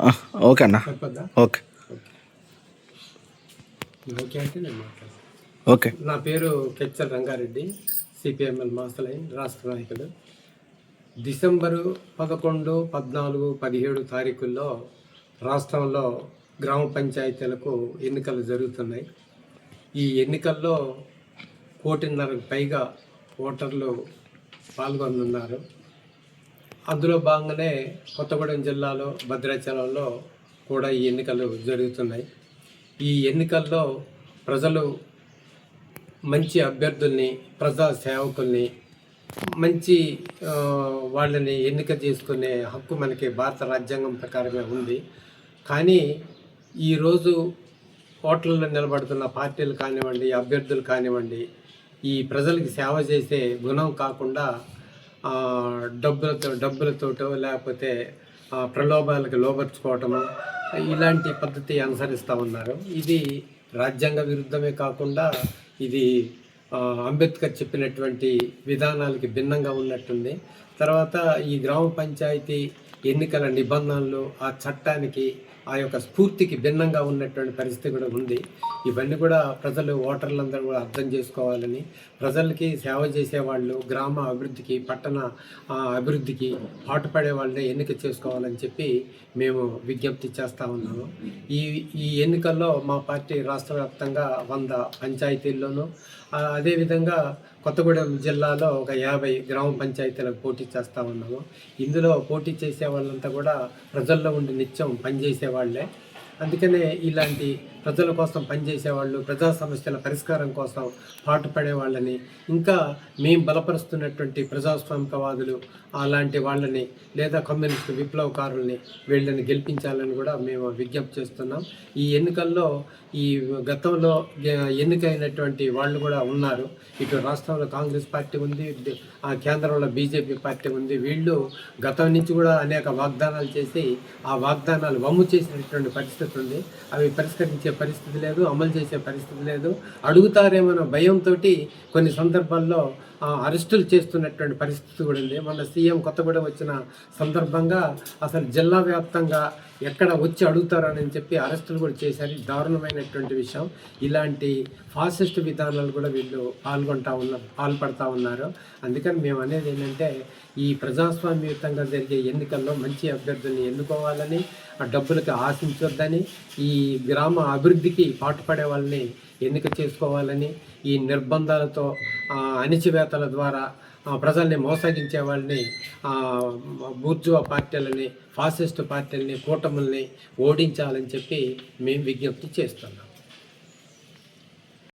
ఆ, ఓకే అన్న. Okay. Okay. నా పేరు కెచ్చల్ రంగారెడ్డి సిపిఎంఎల్ మాసలైన్ రాష్ట్ర నాయకుడు. డిసెంబరు పదకొండు పద్నాలుగు పదిహేడు తారీఖుల్లో రాష్ట్రంలో గ్రామ పంచాయతీలకు ఎన్నికలు జరుగుతున్నాయి. ఈ ఎన్నికల్లో కోటిన్నరకు పైగా ఓటర్లు పాల్గొనున్నారు. అందులో భాగంగానే కొత్తగూడెం జిల్లాలో భద్రాచలంలో కూడా ఈ ఎన్నికలు జరుగుతున్నాయి. ఈ ఎన్నికల్లో ప్రజలు మంచి అభ్యర్థుల్ని ప్రజా సేవకుల్ని మంచి వాళ్ళని ఎన్నిక చేసుకునే హక్కు మనకి భారత రాజ్యాంగం ప్రకారమే ఉంది. కానీ ఈరోజు ఓట్లలో నిలబడుతున్న పార్టీలు కానివ్వండి అభ్యర్థులు కానివ్వండి ఈ ప్రజలకు సేవ చేసే గుణం కాకుండా డబ్బులతో డబ్బులతోటో లేకపోతే ప్రలోభాలకు లోపరుచుకోవటము ఇలాంటి పద్ధతి అనుసరిస్తూ ఉన్నారు. ఇది రాజ్యాంగ విరుద్ధమే కాకుండా ఇది అంబేద్కర్ చెప్పినటువంటి విధానాలకి భిన్నంగా ఉన్నట్టుంది. తర్వాత ఈ గ్రామ పంచాయతీ ఎన్నికల నిబంధనలు ఆ చట్టానికి ఆ యొక్క స్ఫూర్తికి భిన్నంగా ఉన్నటువంటి పరిస్థితి కూడా ఉంది. ఇవన్నీ కూడా ప్రజలు ఓటర్లందరూ కూడా అర్థం చేసుకోవాలని ప్రజలకి సేవ చేసేవాళ్ళు గ్రామ అభివృద్ధికి పట్టణ అభివృద్ధికి పాటుపడే వాళ్ళని ఎన్నిక చేసుకోవాలని చెప్పి మేము విజ్ఞప్తి చేస్తూ ఉన్నాము. ఈ ఈ ఎన్నికల్లో మా పార్టీ రాష్ట్ర వ్యాప్తంగా వంద పంచాయతీల్లోనూ అదేవిధంగా కొత్తగూడెం జిల్లాలో ఒక యాభై గ్రామ పంచాయతీలకు పోటీ చేస్తూ ఉన్నాము. ఇందులో పోటీ చేసే వాళ్ళంతా కూడా ప్రజల్లో ఉండి నిత్యం పనిచేసే వాళ్ళే అందుకనే ఇలాంటి ప్రజల కోసం పనిచేసే వాళ్ళు ప్రజా సమస్యల పరిష్కారం కోసం పాటుపడే వాళ్ళని ఇంకా మేము బలపరుస్తున్నటువంటి ప్రజాస్వామికవాదులు అలాంటి వాళ్ళని లేదా కమ్యూనిస్టు విప్లవకారుల్ని వీళ్ళని గెలిపించాలని కూడా మేము విజ్ఞప్తి చేస్తున్నాం. ఈ ఎన్నికల్లో ఈ గతంలో ఎన్నికైనటువంటి వాళ్ళు కూడా ఉన్నారు. ఇటు రాష్ట్రంలో కాంగ్రెస్ పార్టీ ఉంది ఆ కేంద్రంలో బీజేపీ పార్టీ ఉంది. వీళ్ళు గతం నుంచి కూడా అనేక వాగ్దానాలు చేసి ఆ వాగ్దానాలు వమ్ము చేసినటువంటి పరిస్థితి ఉంది. అవి పరిష్కరించే పరిస్థితి లేదు అమలు చేసే పరిస్థితి లేదు. అడుగుతారేమో భయంతో కొన్ని సందర్భాల్లో అరెస్టులు చేస్తున్నటువంటి పరిస్థితి కూడా ఉంది. మన సీఎం కొత్తగూడెం వచ్చిన సందర్భంగా అసలు జిల్లా వ్యాప్తంగా ఎక్కడ వచ్చి అడుగుతారని చెప్పి అరెస్టులు కూడా చేశారు. దారుణమైనటువంటి విషయం. ఇలాంటి ఫాసిస్ట్ విధానాలు కూడా వీళ్ళు పాల్గొంటా ఉన్న పాల్పడతా ఉన్నారు. అందుకని మేము అనేది ఏంటంటే ఈ ప్రజాస్వామ్యయుతంగా జరిగే ఎన్నికల్లో మంచి అభ్యర్థుల్ని ఎన్నుకోవాలని ఆ డబ్బులకి ఆశించొద్దని ఈ గ్రామ అభివృద్ధికి పాటుపడే వాళ్ళని ఎన్నిక చేసుకోవాలని ఈ నిర్బంధాలతో అణిచివేతల ద్వారా ప్రజల్ని మోసగించే వాళ్ళని బూర్జువా పార్టీలని ఫాసిస్ట్ పార్టీలని కూటముల్ని ఓడించాలని చెప్పి మేము విజ్ఞప్తి చేస్తున్నాం.